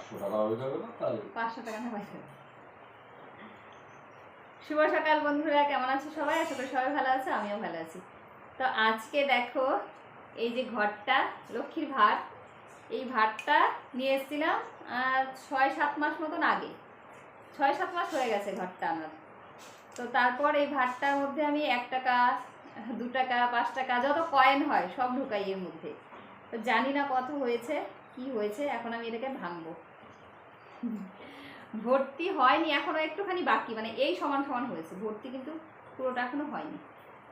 পাঁচশো টাকা হয়ে যাবে না? তাহলে পাঁচশো টাকা না পয়সা শুভ সকাল বন্ধুরা, কেমন আছো সবাই? আশা করি সবাই ভালো আছে, আমিও ভালো আছি। তো আজকে দেখো, এই যে ঘরটা, লক্ষ্মীর ভাত এই ভাতটা নিয়ে এসেছিলাম ছয় সাত মাস মতন আগে। ছয় সাত মাস হয়ে গেছে ঘরটা আমার। তো তারপর এই ভাতটার মধ্যে আমি এক টাকা, দু টাকা, পাঁচ টাকা, যত কয়েন হয়, সব ঢুকাই এর মধ্যে। তো জানি না কত হয়েছে, কি হয়েছে, এখন আমি এটাকে ভাঙবো। ভর্তি হয়নি, এখনও একটুখানি বাকি মানে এই সমান সমান হয়েছে। ভর্তি কিন্তু পুরোটা এখনও হয়নি।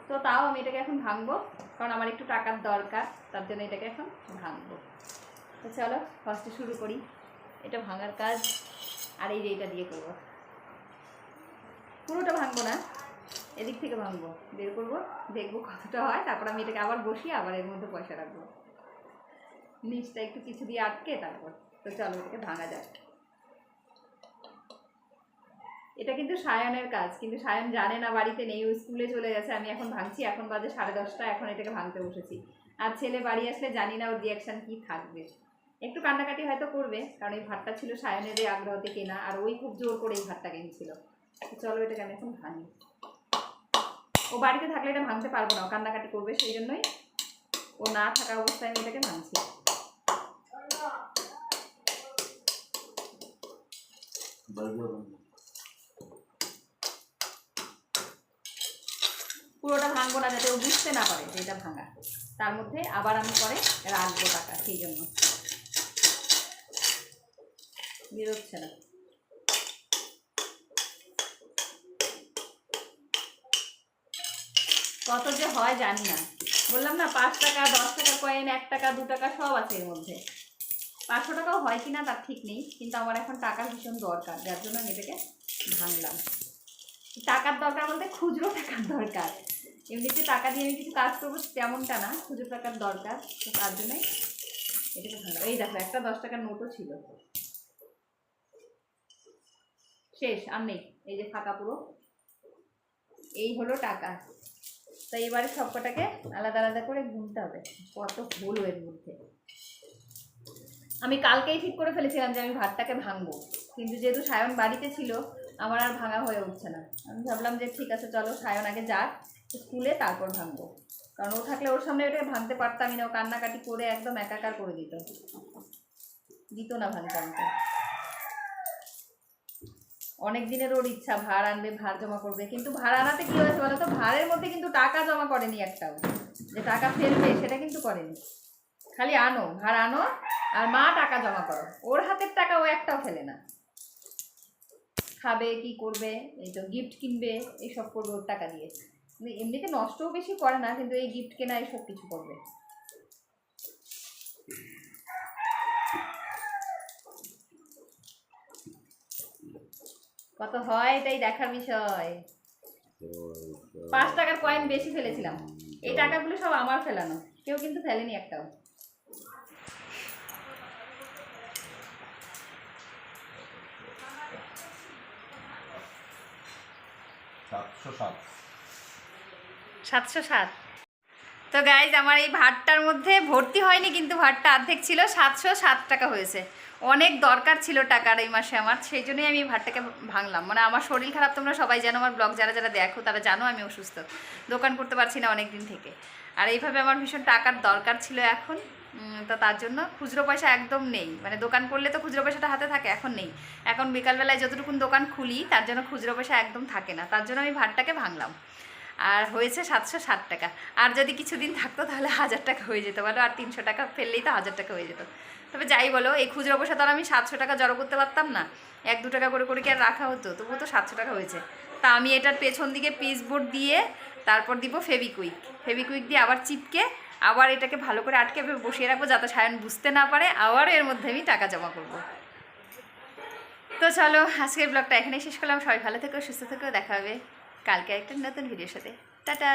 তো তাও আমি এটাকে এখন ভাঙবো, কারণ আমার একটু টাকার দরকার, তার জন্য এটাকে এখন ভাঙবো। তো চলো ফার্স্টে শুরু করি। এটা ভাঙার কাজ, আর এই যে এটা দিয়ে করব। পুরোটা ভাঙবো না, এদিক থেকে ভাঙবো, বের করব, দেখব কতটা হয়, তারপর আমি এটাকে আবার বসিয়ে আবার এর মধ্যে পয়সা রাখব। নিচটা একটু কিছু দিয়ে আটকে তারপর। তো চলো, এটাকে ভাঙা যাক। এটা কিন্তু সায়নের কাজ, কিন্তু সায়ন জানে না বাড়িতে নেই, ও স্কুলে চলে গেছে, আমি এখন ভাঙছি, এখন বাজে সাড়ে দশটা, এখন এটাকে ভাঙতে বসেছি। আর ছেলে বাড়ি আসলে জানি না ওর রিয়াকশান কী থাকবে। একটু কান্নাকাটি হয়তো করবে, কারণ এই ভাতটা ছিল সায়নেরই আগ্রহতে কেনা, আর ওই খুব জোর করে এই ভাতটা কিনছিল। চলো এটাকে আমি এখন ভাঙি। ও বাড়িতে থাকলে এটা ভাঙতে পারব না কান্নাকাটি করবে সেই জন্যই। ও না থাকা অবস্থায় আমি এটাকে ভাঙছি। বাড়ি করে দেবো। পুরোটা ভাঙবো না যাতে ও বুঝতে না পারে যে এটা ভাঙা। তার মধ্যে আবার আমি পরে রাখব টাকা, সেই জন্য। বেরোচ্ছে না কত যে হয় জানি না। বললাম না, পাঁচ টাকা, দশ টাকা কয়েন, এক টাকা, দু টাকা সব আছে এর মধ্যে। পাঁচশো টাকাও হয় কিনা তার ঠিক নেই, কিন্তু আমার এখন টাকার ভীষণ দরকার, যার জন্য আমি এটাকে ভাঙলাম। টাকার দরকার বলতে খুচরো টাকার দরকার। এমনিতে টাকা দিয়ে আমি কিছু কাজ করব তেমনটা না, খুচরো টাকার দরকার, তো তার জন্যই এটাকে ভালো। এই দেখো, একটা দশ টাকার নোটও ছিল। শেষ, আর নেই, এই যে ফাঁকা পুরো। এই হলো টাকা। তো এবারে সব কটাকে আলাদা আলাদা করে গুনতে হবে। কত হলো এর মধ্যে আমি কালকেই ঠিক করে ফেলেছিলাম যে আমি ভাতটাকে ভাঙবো। কিন্তু যেহেতু সায়ন বাড়িতে ছিল আমার আর ভাঙা হয়ে উঠছে না। আমি ভাবলাম যে ঠিক আছে, চলো, সায়ন আগে যাক, স্কুলে তারপর ভাঙবো। কারণ ও থাকলে ওর সামনে ওটা ভাঙতে পারতামই না, ও কান্নাকাটি করে একদম একাকার করে দিত। দিত না ভাঙতে আমাকে অনেক দিনের ওর ইচ্ছা, ভাড় আনবে, ভাড় জমা করবে, কিন্তু ভাড় আনাতে কি হয়েছে বলো তো ভাড়ের মধ্যে কিন্তু টাকা জমা করেনি একটাও। যে টাকা ফেলবে সেটা কিন্তু করেনি। খালি আনো, ভাড় আনো, আর মা টাকা জমা করো। ওর হাতের টাকা ও একটাও ফেলে না। খাবে, কি করবে, এই তো গিফট কিনবে, এইসব করবে, ওর টাকা দিয়ে। কিন্তু এমনিতে নষ্টও বেশি করে না, কিন্তু এই গিফট কেনা, এইসব কিছু করবে। কত হয় এটাই দেখার বিষয়। পাঁচ টাকার কয়েন বেশি ফেলেছিলাম। এই টাকাগুলো সব আমার ফেলানো, কেউ কিন্তু ফেলেনি একটাও। সাতশো সাত। তো গাইজ আমার এই ভাতটার মধ্যে ভর্তি হয়নি, কিন্তু ভাতটা অর্ধেক ছিল, সাতশো সাত টাকা হয়েছে। অনেক দরকার ছিল টাকার এই মাসে আমার, সেই জন্যই আমি ভাতটাকে ভাঙলাম। মানে আমার শরীর খারাপ, তোমরা সবাই জানো, আমার ব্লগ যারা যারা দেখো, তারা জানো আমি অসুস্থ। দোকান করতে পারছি না অনেক দিন থেকে। আর এইভাবে আমার ভীষণ টাকার দরকার ছিল এখন। তো তার জন্য খুচরো পয়সা একদম নেই। মানে দোকান করলে তো খুচরো পয়সাটা হাতে থাকে, এখন নেই। এখন বিকালবেলায় যতটুকুন দোকান খুলি, তার জন্য খুচরো পয়সা একদম থাকে না। তার জন্য আমি ভাতটাকে ভাঙলাম। আর হয়েছে সাতশো ষাট টাকা। আর যদি কিছুদিন থাকতো তাহলে হাজার টাকা হয়ে যেত। বলো আর তিনশো টাকা ফেললেই তো হাজার টাকা হয়ে যেত। তবে যাই বলো, এই খুচরো পয়সা তো আমি সাতশো টাকা জড়ো করতে পারতাম না। এক দু টাকা করে করে কি আর রাখা হতো? তবুও তো সাতশো টাকা হয়েছে। তা আমি এটার পেছন দিকে পিস বোর্ড দিয়ে তারপর দিব ফেবিকুইক ফেবিকুইক দিয়ে আবার চিপকে আবার এটাকে ভালো করে আটকে বসিয়ে রাখব যাতে সায়ন বুঝতে না পারে, আবার এর মধ্যে আমি টাকা জমা করব। তো চলো, আজকের ব্লগটা এখানেই শেষ করলাম। সবাই ভালো থেকো, সুস্থ থেকেও দেখা হবে কালকে একটা নতুন ভিডিওর সাথে। টাটা!